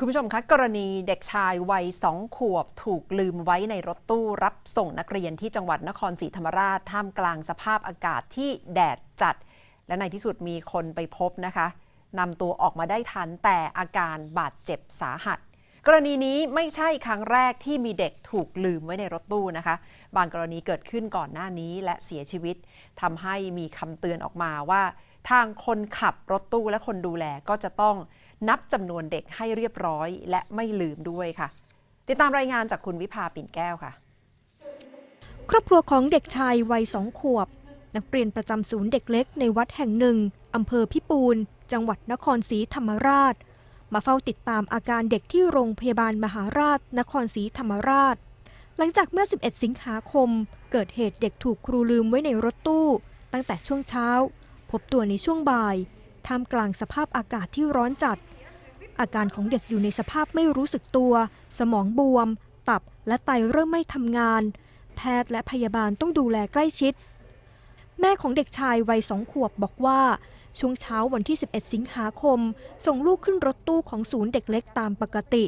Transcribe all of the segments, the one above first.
คุณผู้ชมคะกรณีเด็กชายวัยสองขวบถูกลืมไว้ในรถตู้รับส่งนักเรียนที่จังหวัดนครศรีธรรมราช ท่ามกลางสภาพอากาศที่แดดจัด และในที่สุดมีคนไปพบนะคะนำตัวออกมาได้ทันแต่อาการบาดเจ็บสาหัส กรณีนี้ไม่ใช่ครั้งแรกที่มีเด็กถูกลืมไว้ในรถตู้นะคะ บางกรณีเกิดขึ้นก่อนหน้านี้และเสียชีวิตทำให้มีคำเตือนออกมาว่า ทางคนขับรถตู้และคนดูแลก็จะต้อง นับจำนวนเด็กให้เรียบร้อยและไม่ลืมด้วยค่ะ ติดตามรายงานจากคุณวิภาปิ่นแก้วค่ะ ครอบครัวของเด็กชายวัยสองขวบ นักเรียนประจำศูนย์เด็กเล็กในวัดแห่งหนึ่งอำเภอพิปูน จังหวัดนครศรีธรรมราช มาเฝ้าติดตามอาการเด็กที่โรงพยาบาลมหาราช นครศรีธรรมราช หลังจากเมื่อ 11 สิงหาคม เกิดเหตุเด็กถูกครูลืมไว้ในรถตู้ ตั้งแต่ช่วงเช้า พบตัวในช่วงบ่าย ท่ามกลางสภาพอากาศที่ร้อนจัด อาการของเด็กอยู่ในสภาพไม่รู้สึกตัว สมองบวม ตับและไตเริ่มไม่ทำงาน แพทย์และพยาบาลต้องดูแลใกล้ชิด แม่ของเด็กชายวัยสองขวบบอกว่า ช่วงเช้าวันที่ 11 สิงหาคม ส่งลูกขึ้นรถตู้ของศูนย์เด็กเล็กตามปกติ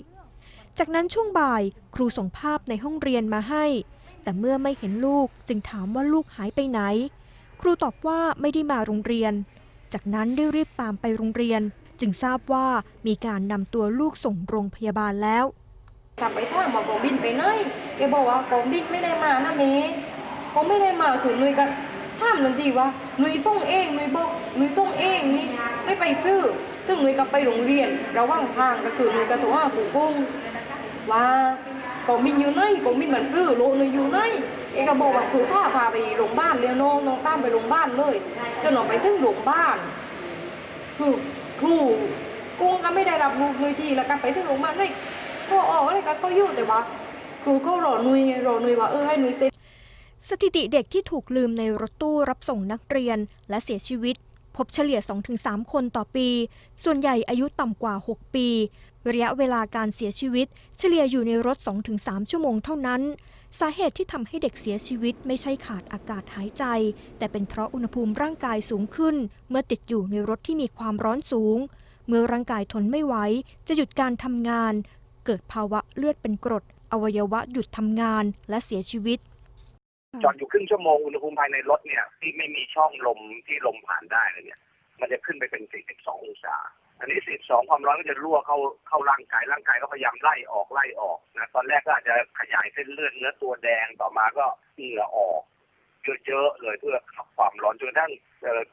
จากนั้นช่วงบ่ายครูส่งภาพในห้องเรียนมาให้ แต่เมื่อไม่เห็นลูกจึงถามว่าลูกหายไปไหน ครูตอบว่าไม่ได้มาโรงเรียน จากนั้นได้รีบตามไปโรงเรียน จึงทราบว่ามีการนำตัวลูกส่งโรงพยาบาลแล้วกลับไปถามว่าผมบินไปไหนแกบอกว่าผมบินไม่ได้มานะเมย์ผมไม่ได้มาคือนุยก็ถามทันทีว่าหนุยส่งเองหนุยบอกหนุยส่งเองนี่ไม่ไปพรื้ถึงนุยกลับไปโรงเรียนระหว่างทางก็คือหนุยก็โทรหาปู่กุ้งว่าผมบินอยู่ไหนผมบินเหมือนพรื้โลนุยอยู่ไหน เอกก็บอกว่าครูท่าพาไปโรงพยาบาลเรียวน้องน้องตามไปโรงพยาบาลเลยจนออกไปถึงโรงพยาบาลคือครูกุ้งก็ไม่ได้รับลูกหนุยทีแล้วก็ไปถึงโรงพยาบาลเลยพอออกอะไรก็ก็อยู่แต่ว่าคือเขารอหนุยไงรอหนุยว่าเออให้หนุยเซ็นสถิติเด็กที่ถูกลืมในรถตู้รับส่งนักเรียนและเสียชีวิต พบเฉลี่ย 2-3 คนต่อปี ส่วนใหญ่อายุต่ำกว่า 6 ปี ระยะเวลาการเสียชีวิต เฉลี่ยอยู่ในรถ 2-3 ชั่วโมงเท่านั้น สาเหตุที่ทำให้เด็กเสียชีวิตไม่ใช่ขาดอากาศหายใจ แต่เป็นเพราะอุณหภูมิร่างกายสูงขึ้น เมื่อติดอยู่ในรถที่มีความร้อนสูง เมื่อร่างกายทนไม่ไหวจะหยุดการทำงาน เกิดภาวะเลือดเป็นกรด อวัยวะหยุดทำงานและเสียชีวิตจอดอยู่ครึ่งชั่วโมงอุณหภูมิภายในรถเนี่ยที่ไม่มีช่องลมที่ลมผ่านได้เลยเนี่ย มันจะขึ้นไปเป็น 42 องศา อันนี้42ความร้อนก็จะรั่วเข้าเข้าร่างกายร่างกายก็พยายามไล่ออกไล่ออกนะตอนแรกก็อาจจะขยายเส้นเลือดเนื้อตัวแดงต่อมาก็เหงื่อออกเยอะๆเลยเพื่อขับความร้อนจนกระทั่ง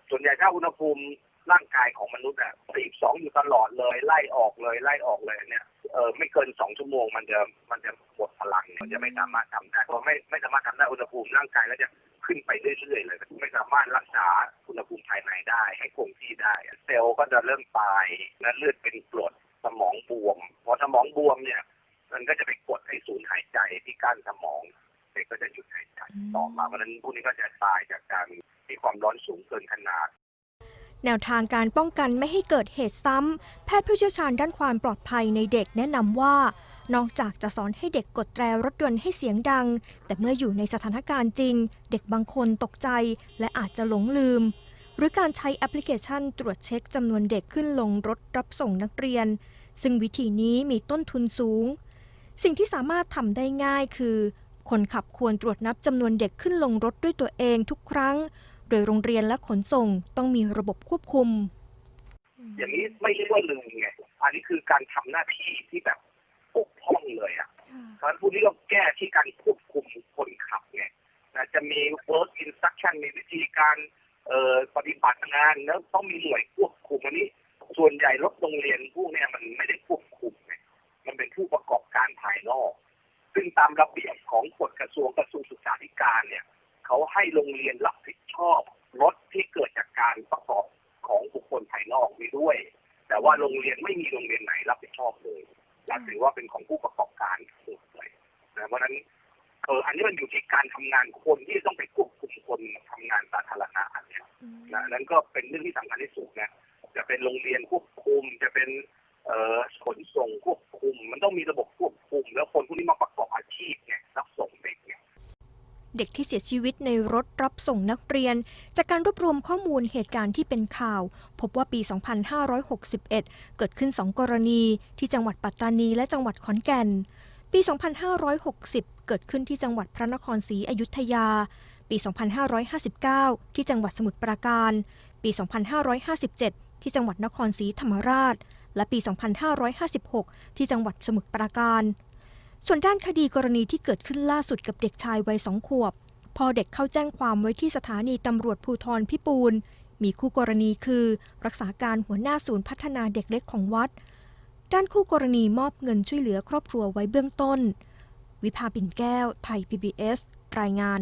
ส่วนใหญ่ถ้าอุณหภูมิร่างกายของมนุษย์อะ42อยู่ตลอดเลยไล่ออกเลยไล่ออกเลยเนี่ยเออไม่เกินสองชั่วโมงมันจะมันจะหมดพลังมันจะไม่สามารถทำได้พอไม่ไม่สามารถทำได้อุณหภูมิร่างกายก็จะขึ้นไปเรื่อยๆเลย ไม่สามารถรักายในได้ ให้คงที่ได้ เซลล์ก็จะเริ่มตายและเลือดเป็นกรดสมองบวมพอสมองบวมเนี่ย มันก็จะไปกดไอ้ศูนย์หายใจที่กั้นสมองเด็กก็จะหยุดหายใจต่อมาเพราะฉะนั้นพวกนี้ก็จะตายจากการมีความร้อนสูงเกินขนาดแนวทางการป้องกันไม่ให้เกิดเหตุซ้ำ แพทย์ผู้เชี่ยวชาญด้านความปลอดภัยในเด็กแนะนำว่า นอกจากจะสอนให้เด็กกดแตรรถยนต์ให้เสียงดัง แต่เมื่ออยู่ในสถานการณ์จริง เด็กบางคนตกใจ และอาจจะหลงลืม หรือการใช้แอปพลิเคชันตรวจเช็คจำนวนเด็กขึ้นลงรถรับส่งนักเรียน ซึ่งวิธีนี้มีต้นทุนสูง สิ่งที่สามารถทำได้ง่ายคือ คนขับควรตรวจนับจำนวนเด็กขึ้นลงรถด้วยตัวเองทุกครั้ง โดยโรงเรียนและขนส่งต้องมีระบบควบคุม อย่างนี้ไม่เรียกว่าลืมไงอันนี้คือการทำหน้าที่ที่แบบปกพร่องเลยอะเพราะฉะนั้นพวกนี้ก็แก้ที่การควบคุมคนขับไงนะจะมี work instruction มีวิธีการ เอ่อปฏิบัติงานแล้วต้องมีหน่วยควบคุมอันนี้ ส่วนใหญ่รถโรงเรียนพวกเนี้ยมันไม่ได้ควบคุมไงมันเป็นผู้ประกอบการภายนอก ซึ่งตามระเบียบของกฎกระทรวงกระทรวงศึกษาธิการเนี่ยเขาให้โรงเรียนรับผิดชอบรถที่เกิดจากการประกอบของบุคคลภายนอกนี้ด้วย แต่ว่าโรงเรียนไม่มีโรงเรียนไหนรับผิดชอบเลยเราถือว่าเป็นของผู้ประกอบการหมดเลยนะเพราะนั้นเอออันนี้มันอยู่ที่การทำงานคนที่ต้องไปควบคุมคนทำงานสาธารณะอัน นี้ยนะนั่นก็เป็นเรื่องที่สำคัญที่สุดนะจะเป็นโรงเรียนควบคุม จะเป็นเอ่อขนส่งควบคุม มันต้องมีระบบควบคุม แล้วคนพวกนี้มาประกอบอาชีพเนี่ยรับส่งเด็กเนี่ยเด็กที่เสียชีวิตในรถรับส่งนักเรียน จากการรวบรวมข้อมูลเหตุการณ์ที่เป็นข่าว พบว่าปี 2561 เกิดขึ้น 2 กรณี ที่จังหวัดปัตตานีและจังหวัดขอนแก่น ปี 2560 เกิดขึ้นที่จังหวัดพระนครศรีอยุธยา ปี 2559 ที่จังหวัดสมุทรปราการ ปี 2557 ที่จังหวัดนครศรีธรรมราช และปี 2556 ที่จังหวัดสมุทรปราการ ส่วนด้านคดีกรณีที่เกิดขึ้นล่าสุดกับเด็กชายวัยสองขวบ พอเด็กเข้าแจ้งความไว้ที่สถานีตำรวจภูธรพิปูน มีคู่กรณีคือ รักษาการหัวหน้าศูนย์พัฒนาเด็กเล็กของวัด ด้านคู่กรณีมอบเงินช่วยเหลือครอบครัวไว้เบื้องต้น วิภาปิ่นแก้ว ไทย PBS รายงาน